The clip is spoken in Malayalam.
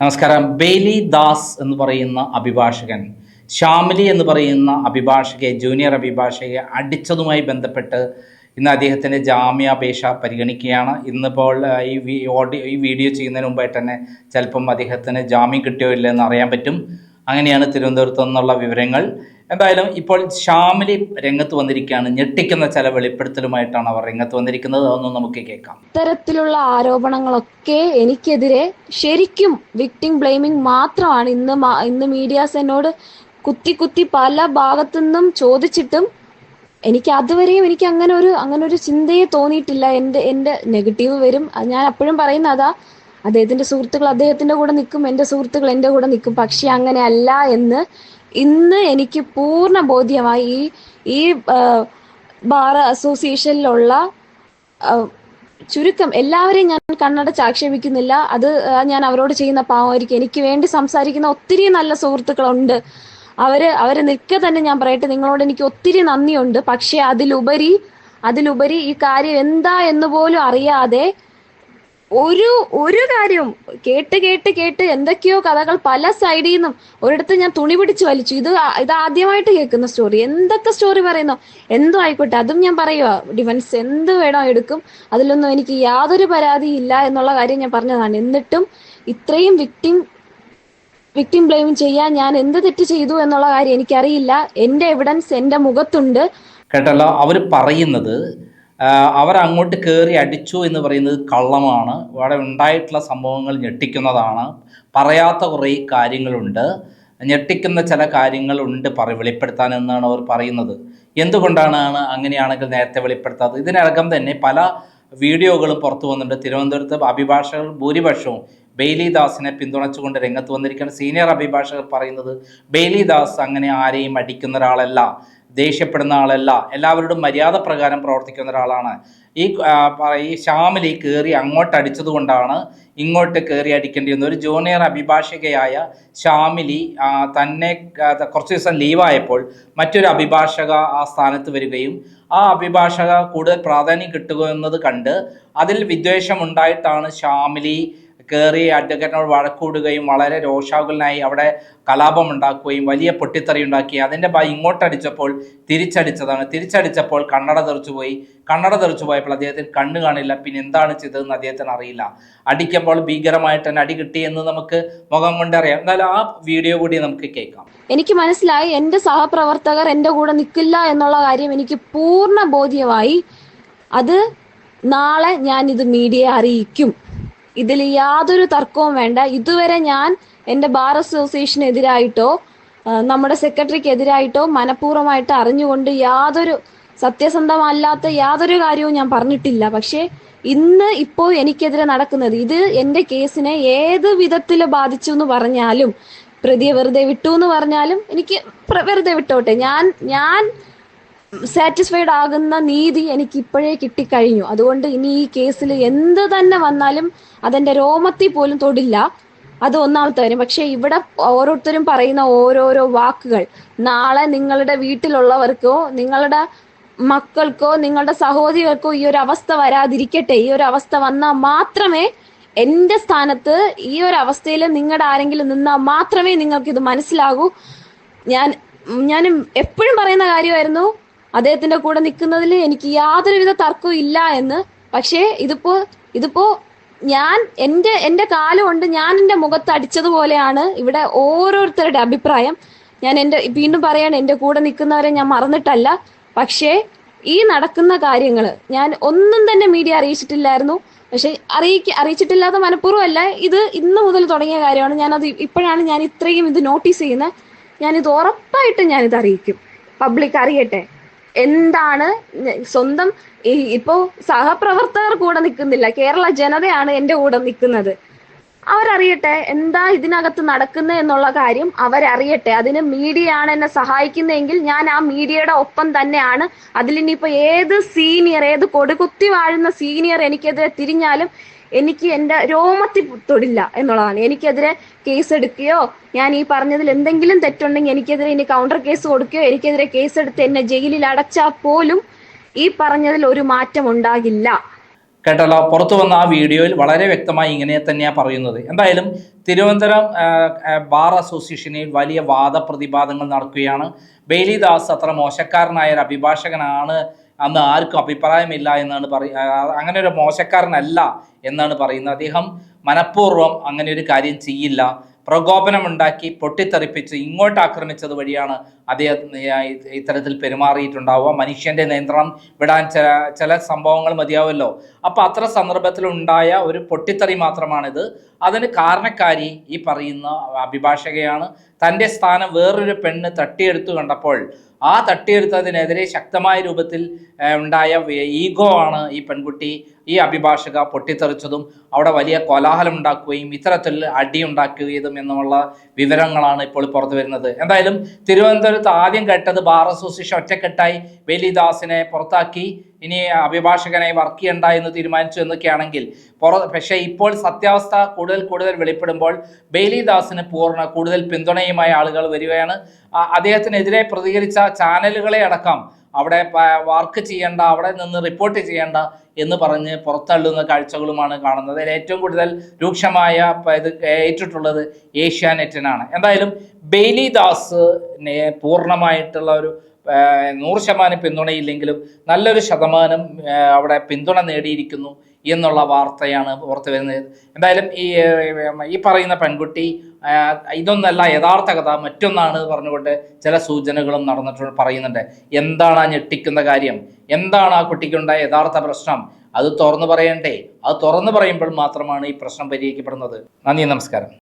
നമസ്കാരം. ബേലി ദാസ് എന്ന് പറയുന്ന അഭിഭാഷകൻ ശ്യാമിലി എന്ന് പറയുന്ന അഭിഭാഷകയെ ജൂനിയർ അഭിഭാഷകയെ അടിച്ചതുമായി ബന്ധപ്പെട്ട് ഇന്ന് അദ്ദേഹത്തിന്റെ ജാമ്യാപേക്ഷ പരിഗണിക്കുകയാണ്. ഇന്നിപ്പോൾ ഈ ഓഡിയോ ഈ വീഡിയോ ചെയ്യുന്നതിന് മുമ്പായിട്ട് തന്നെ ചിലപ്പം അദ്ദേഹത്തിന് ജാമ്യം കിട്ടിയോ ഇല്ലെന്ന് അറിയാൻ പറ്റും. അങ്ങനെയാണ് തിരുവനന്തപുരത്ത് നിന്നുള്ള വിവരങ്ങൾ. എന്തായാലും ഇപ്പോൾ ശ്യാമിലി രംഗത്ത് വന്നിരിക്കുകയാണ്. ഞെട്ടിക്കുന്ന ചില വെളിപ്പെടുത്തലുമായിട്ടാണ് അവർ രംഗത്ത് വന്നിരിക്കുന്നത്. അതൊന്നും നമുക്ക് കേൾക്കാം. ഇത്തരത്തിലുള്ള ആരോപണങ്ങളൊക്കെ എനിക്കെതിരെ ശരിക്കും വിക്ടിം ബ്ലെയിമിംഗ് മാത്രമാണ് ഇന്ന് ഇന്ന് മീഡിയാസ് എന്നോട് കുത്തി കുത്തി പല ഭാഗത്തു നിന്നും ചോദിച്ചിട്ടും എനിക്ക് അതുവരെയും എനിക്ക് അങ്ങനെ ഒരു അങ്ങനെ ഒരു ചിന്തയെ തോന്നിയിട്ടില്ല. എന്റെ എന്റെ നെഗറ്റീവ് വരും. ഞാൻ അപ്പോഴും പറയുന്ന അതാ അദ്ദേഹത്തിന്റെ സുഹൃത്തുക്കൾ അദ്ദേഹത്തിന്റെ കൂടെ നിൽക്കും എന്റെ സുഹൃത്തുക്കൾ എന്റെ കൂടെ നിൽക്കും. പക്ഷെ അങ്ങനെ അല്ല എന്ന് ഇന്ന് എനിക്ക് പൂർണ ബോധ്യമായി ഈ ഈ ബാർ അസോസിയേഷനിലുള്ള ചുരുക്കം എല്ലാവരെയും ഞാൻ കണ്ണടച്ച് ആക്ഷേപിക്കുന്നില്ല. അത് ഞാൻ അവരോട് ചെയ്യുന്ന പാവമായിരിക്കും. എനിക്ക് വേണ്ടി സംസാരിക്കുന്ന ഒത്തിരി നല്ല സുഹൃത്തുക്കളുണ്ട്. അവർ അവരെ നിൽക്കെ തന്നെ ഞാൻ പറയട്ടെ നിങ്ങളോട് എനിക്ക് ഒത്തിരി നന്ദിയുണ്ട്. പക്ഷെ അതിലുപരി അതിലുപരി ഈ കാര്യം എന്താ എന്ന് പോലും അറിയാതെ ഒരു ഒരു കാര്യം കേട്ട് കേട്ട് കേട്ട് എന്തൊക്കെയോ കഥകൾ പല സൈഡിൽ നിന്നും ഒരിടത്ത് ഞാൻ തുണി പിടിച്ച് വലിച്ചു. ഇത് ഇത് ആദ്യമായിട്ട് കേൾക്കുന്ന സ്റ്റോറി എന്തൊക്കെ സ്റ്റോറി പറയുന്നു? എന്തോ ആയിക്കോട്ടെ. അതും ഞാൻ പറയുക ഡിഫൻസ് എന്ത് വേണോ എടുക്കും. അതിലൊന്നും എനിക്ക് യാതൊരു പരാതി ഇല്ല എന്നുള്ള കാര്യം ഞാൻ പറഞ്ഞതാണ്. എന്നിട്ടും ഇത്രയും വിക്ടിം വിക്ടിം ബ്ലെയിം ചെയ്യാൻ ഞാൻ എന്ത് തെറ്റ് ചെയ്തു എന്നുള്ള കാര്യം എനിക്കറിയില്ല. എന്റെ എവിഡൻസ് എന്റെ മുഖത്തുണ്ട്. കേട്ടല്ലോ അവർ പറയുന്നത് അവർ അങ്ങോട്ട് കയറി അടിച്ചു എന്ന് പറയുന്നത് കള്ളമാണ്. അവിടെ ഉണ്ടായിട്ടുള്ള സംഭവങ്ങൾ ഞെട്ടിക്കുന്നതാണ്. പറയാത്ത കുറേ കാര്യങ്ങളുണ്ട്. ഞെട്ടിക്കുന്ന ചില കാര്യങ്ങളുണ്ട് പറ വെളിപ്പെടുത്താൻ എന്നാണ് അവർ പറയുന്നത്. എന്തുകൊണ്ടാണ് അങ്ങനെയാണെങ്കിൽ നേരത്തെ വെളിപ്പെടുത്താത്തത്? ഇതിനകം തന്നെ പല വീഡിയോകളും പുറത്തു വന്നിട്ടുണ്ട്. തിരുവനന്തപുരത്ത് അഭിഭാഷകർ ഭൂരിപക്ഷവും ബെയ്ലിദാസിനെ പിന്തുണച്ചുകൊണ്ട് രംഗത്ത് വന്നിരിക്കുന്ന സീനിയർ അഭിഭാഷകർ പറയുന്നത് ബെയ്ലിദാസ് അങ്ങനെ ആരെയും അടിക്കുന്ന ഒരാളല്ല. ദേഷ്യപ്പെടുന്ന ആളല്ല. എല്ലാവരോടും മര്യാദ പ്രകാരം പ്രവർത്തിക്കുന്ന ഒരാളാണ്. ഈ ഈ ശ്യാമിലി കയറി അങ്ങോട്ട് അടിച്ചത് കൊണ്ടാണ് ഇങ്ങോട്ട് കയറി അടിക്കേണ്ടി വന്നത് ഒരു ജൂനിയർ അഭിഭാഷകയായ ശ്യാമിലി തന്നെ കുറച്ച് ദിവസം ലീവായപ്പോൾ മറ്റൊരു അഭിഭാഷക ആ സ്ഥാനത്ത് വരികയും ആ അഭിഭാഷക കൂടുതൽ പ്രാധാന്യം കിട്ടുക എന്നത് കണ്ട് അതിൽ വിദ്വേഷമുണ്ടായിട്ടാണ് ശ്യാമിലി കയറി അഡ്വക്കേറ്റിനോട് വഴക്കൂടുകയും വളരെ രോഷാകുലനായി അവിടെ കലാപം ഉണ്ടാക്കുകയും വലിയ പൊട്ടിത്തെറി ഉണ്ടാക്കി അതിന്റെ ഭാഗം ഇങ്ങോട്ടടിച്ചപ്പോൾ തിരിച്ചടിച്ചതാണ്. തിരിച്ചടിച്ചപ്പോൾ കണ്ണട തെറിച്ചു പോയി. കണ്ണട തെറിച്ചു പോയപ്പോൾ അദ്ദേഹത്തിന് കണ്ണ് കാണില്ല. പിന്നെ എന്താണ് ചെയ്തതെന്ന് അദ്ദേഹത്തിന് അറിയില്ല. അടിക്കുമ്പോൾ ഭീകരമായിട്ട് തന്നെ അടി കിട്ടി എന്ന് നമുക്ക് മുഖം കൊണ്ടറിയാം എന്നാലും ആ വീഡിയോ കൂടി നമുക്ക് കേൾക്കാം. എനിക്ക് മനസ്സിലായി എന്റെ സഹപ്രവർത്തകർ എന്റെ കൂടെ നിൽക്കില്ല എന്നുള്ള കാര്യം എനിക്ക് പൂർണ ബോധ്യമായി. അത് നാളെ ഞാൻ ഇത് മീഡിയയെ അറിയിക്കും. ഇതിൽ യാതൊരു തർക്കവും വേണ്ട. ഇതുവരെ ഞാൻ എന്റെ ബാർ അസോസിയേഷനെതിരായിട്ടോ നമ്മുടെ സെക്രട്ടറിക്ക് എതിരായിട്ടോ മനഃപൂർവമായിട്ട് അറിഞ്ഞുകൊണ്ട് യാതൊരു സത്യസന്ധമല്ലാത്ത യാതൊരു കാര്യവും ഞാൻ പറഞ്ഞിട്ടില്ല. പക്ഷേ ഇന്ന് ഇപ്പോൾ എനിക്കെതിരെ നടക്കുന്നത് ഇത് എന്റെ കേസിനെ ഏത് വിധത്തിൽ ബാധിച്ചു എന്ന് പറഞ്ഞാലും പ്രതിയെ വെറുതെ വിട്ടു എന്ന് പറഞ്ഞാലും എനിക്ക് വെറുതെ വിട്ടോട്ടെ. ഞാൻ ഞാൻ സാറ്റിസ്ഫൈഡ് ആകുന്ന നീതി എനിക്ക് ഇപ്പോഴേ കിട്ടിക്കഴിഞ്ഞു. അതുകൊണ്ട് ഇനി ഈ കേസിൽ എന്ത് തന്നെ വന്നാലും അതെന്റെ രോമത്തിൽ പോലും തൊടില്ല. അത് ഒന്നാമത്തെ കാര്യം. പക്ഷെ ഇവിടെ ഓരോരുത്തരും പറയുന്ന ഓരോരോ വാക്കുകൾ. നാളെ നിങ്ങളുടെ വീട്ടിലുള്ളവർക്കോ നിങ്ങളുടെ മക്കൾക്കോ നിങ്ങളുടെ സഹോദരികൾക്കോ ഈ ഒരു അവസ്ഥ വരാതിരിക്കട്ടെ. ഈ ഒരു അവസ്ഥ വന്നാൽ മാത്രമേ എന്റെ സ്ഥാനത്ത് ഈ ഒരു അവസ്ഥയിൽ നിങ്ങളുടെ ആരെങ്കിലും നിന്നാൽ മാത്രമേ നിങ്ങൾക്ക് ഇത് മനസ്സിലാകൂ. ഞാൻ ഞാൻ എപ്പോഴും പറയുന്ന കാര്യമായിരുന്നു അദ്ദേഹത്തിന്റെ കൂടെ നിൽക്കുന്നതിൽ എനിക്ക് യാതൊരുവിധ തർക്കവും ഇല്ല എന്ന്. പക്ഷേ ഇതിപ്പോ ഇതിപ്പോ ഞാൻ എന്റെ എന്റെ കാലം കൊണ്ട് ഞാൻ എന്റെ മുഖത്ത് അടിച്ചതുപോലെയാണ് ഇവിടെ ഓരോരുത്തരുടെ അഭിപ്രായം. ഞാൻ എന്റെ വീണ്ടും പറയാണ് എന്റെ കൂടെ നിൽക്കുന്നവരെ ഞാൻ മറന്നിട്ടല്ല. പക്ഷേ ഈ നടക്കുന്ന കാര്യങ്ങൾ ഞാൻ ഒന്നും തന്നെ മീഡിയ അറിയിച്ചിട്ടില്ലായിരുന്നു. പക്ഷെ അറിയിക്ക അറിയിച്ചിട്ടില്ലാത്ത മനഃപൂർവമല്ല ഇത് ഇന്ന് മുതൽ തുടങ്ങിയ കാര്യമാണ്. ഞാനത് ഇപ്പോഴാണ് ഞാൻ ഇത്രയും ഇത് നോട്ടീസ് ചെയ്യുന്നത്. ഞാനിത് ഉറപ്പായിട്ടും ഞാനിത് അറിയിക്കും. പബ്ലിക് അറിയട്ടെ. എന്താണ് സ്വന്തം ഇപ്പോ സഹപ്രവർത്തകർ കൂടെ നിൽക്കുന്നില്ല. കേരള ജനതയാണ് എന്റെ കൂടെ നിൽക്കുന്നത്. അവരറിയട്ടെ എന്താ ഇതിനകത്ത് നടക്കുന്നത് എന്നുള്ള കാര്യം അവരറിയട്ടെ. അതിന് മീഡിയ ആണ് എന്നെ സഹായിക്കുന്നതെങ്കിൽ ഞാൻ ആ മീഡിയയുടെ ഒപ്പം തന്നെയാണ്. അതിലിനിയിപ്പോ ഏത് സീനിയർ ഏത് കൊടുകുത്തി വാഴുന്ന സീനിയർ എനിക്കെതിരെ തിരിഞ്ഞാലും എനിക്ക് എന്റെ രോമത്തിൽ തൊടില്ല എന്നുള്ളതാണ്. എനിക്കെതിരെ കേസ് എടുക്കുകയോ ഞാൻ ഈ പറഞ്ഞതിൽ എന്തെങ്കിലും തെറ്റുണ്ടെങ്കിൽ എനിക്കെതിരെ ഇനി കൗണ്ടർ കേസ് കൊടുക്കുകയോ എനിക്കെതിരെ കേസ് എടുത്ത് എന്നെ ജയിലിൽ അടച്ചാൽ പോലും ഈ പറഞ്ഞതിൽ ഒരു മാറ്റം ഉണ്ടാകില്ല. കേട്ടല്ലോ പുറത്തു വന്ന ആ വീഡിയോയിൽ വളരെ വ്യക്തമായി ഇങ്ങനെ തന്നെയാണ് പറയുന്നത്. എന്തായാലും തിരുവനന്തപുരം ബാർ അസോസിയേഷനിൽ വലിയ വാദപ്രതിവാദങ്ങൾ നടക്കുകയാണ്. ബെയിലി ദാസ് അത്ര മോശക്കാരനായ ഒരു അഭിഭാഷകനാണ് അന്ന് ആർക്കും അഭിപ്രായമില്ല എന്നാണ് പറയ അങ്ങനെ ഒരു മോശക്കാരനല്ല എന്നാണ് പറയുന്നത്. അദ്ദേഹം മനഃപൂർവം അങ്ങനെ ഒരു കാര്യം ചെയ്യില്ല. പ്രകോപനമുണ്ടാക്കി പൊട്ടിത്തെറിപ്പിച്ച് ഇങ്ങോട്ട് ആക്രമിച്ചത് വഴിയാണ് അദ്ദേഹം ഇത്തരത്തിൽ പെരുമാറിയിട്ടുണ്ടാവുക. മനുഷ്യന്റെ നിയന്ത്രണം വിടാൻ ചില ചില സംഭവങ്ങൾ മതിയാവുമല്ലോ അപ്പൊ അത്ര സന്ദർഭത്തിൽ ഉണ്ടായ ഒരു പൊട്ടിത്തെറി മാത്രമാണിത്. അതിന് കാരണക്കാരി ഈ പറയുന്ന അഭിഭാഷകയാണ് തന്റെ സ്ഥാനം വേറൊരു പെണ്ണ് തട്ടിയെടുത്തു കണ്ടപ്പോൾ ആ തട്ടിയെടുത്തതിനെതിരെ ശക്തമായ രൂപത്തിൽ ഉണ്ടായ ഈഗോ ആണ് ഈ പെൺകുട്ടി. ഈ അഭിഭാഷക പൊട്ടിത്തെറിച്ചതും അവിടെ വലിയ കോലാഹലം ഉണ്ടാക്കുകയും ഇത്തരത്തിൽ അടി ഉണ്ടാക്കുകയും എന്നുള്ള വിവരങ്ങളാണ് ഇപ്പോൾ പുറത്തു വരുന്നത്. എന്തായാലും തിരുവനന്തപുരത്ത് ആദ്യം കേട്ടത് ബാർ അസോസിയേഷൻ ഒറ്റക്കെട്ടായി. വേലിദാസിനെ പുറത്താക്കി. ഇനി അഭിഭാഷകനായി വർക്ക് ചെയ്യണ്ട എന്ന് തീരുമാനിച്ചു എന്നൊക്കെയാണെങ്കിൽ പുറ പക്ഷേ ഇപ്പോൾ സത്യാവസ്ഥ കൂടുതൽ കൂടുതൽ വെളിപ്പെടുമ്പോൾ ബെയിലിദാസിന് പൂർണ കൂടുതൽ പിന്തുണയുമായ ആളുകൾ വരികയാണ്. അദ്ദേഹത്തിനെതിരെ പ്രതികരിച്ച ചാനലുകളെ അടക്കം അവിടെ വർക്ക് ചെയ്യേണ്ട അവിടെ നിന്ന് റിപ്പോർട്ട് ചെയ്യേണ്ട എന്ന് പറഞ്ഞ് പുറത്തള്ളുന്ന കാഴ്ചകളുമാണ് കാണുന്നത്. അതിൽ ഏറ്റവും കൂടുതൽ രൂക്ഷമായ ഇത് ഏറ്റിട്ടുള്ളത് ഏഷ്യാനെറ്റിനാണ്. എന്തായാലും ബെയ്ലി ദാസിനെ പൂർണമായിട്ടുള്ള ഒരു നൂറ് ശതമാനം പിന്തുണയില്ലെങ്കിലും നല്ലൊരു ശതമാനം അവിടെ പിന്തുണ നേടിയിരിക്കുന്നു എന്നുള്ള വാർത്തയാണ് പുറത്തു വരുന്നത്. എന്തായാലും ഈ ഈ പറയുന്ന പെൺകുട്ടി ഇതൊന്നല്ല യഥാർത്ഥ കഥ മറ്റൊന്നാണ് പറഞ്ഞുകൊണ്ട് ചില സൂചനകളും നടന്നിട്ടുണ്ട് പറയുന്നുണ്ട്. എന്താണ് ആ ഞെട്ടിക്കുന്ന കാര്യം? എന്താണ് ആ കുട്ടിക്കുണ്ടായ യഥാർത്ഥ പ്രശ്നം? അത് തുറന്നു പറയണ്ടേ? അത് തുറന്നു പറയുമ്പോൾ മാത്രമാണ് ഈ പ്രശ്നം പരിഹരിക്കപ്പെടുന്നത്. നന്ദി നമസ്കാരം.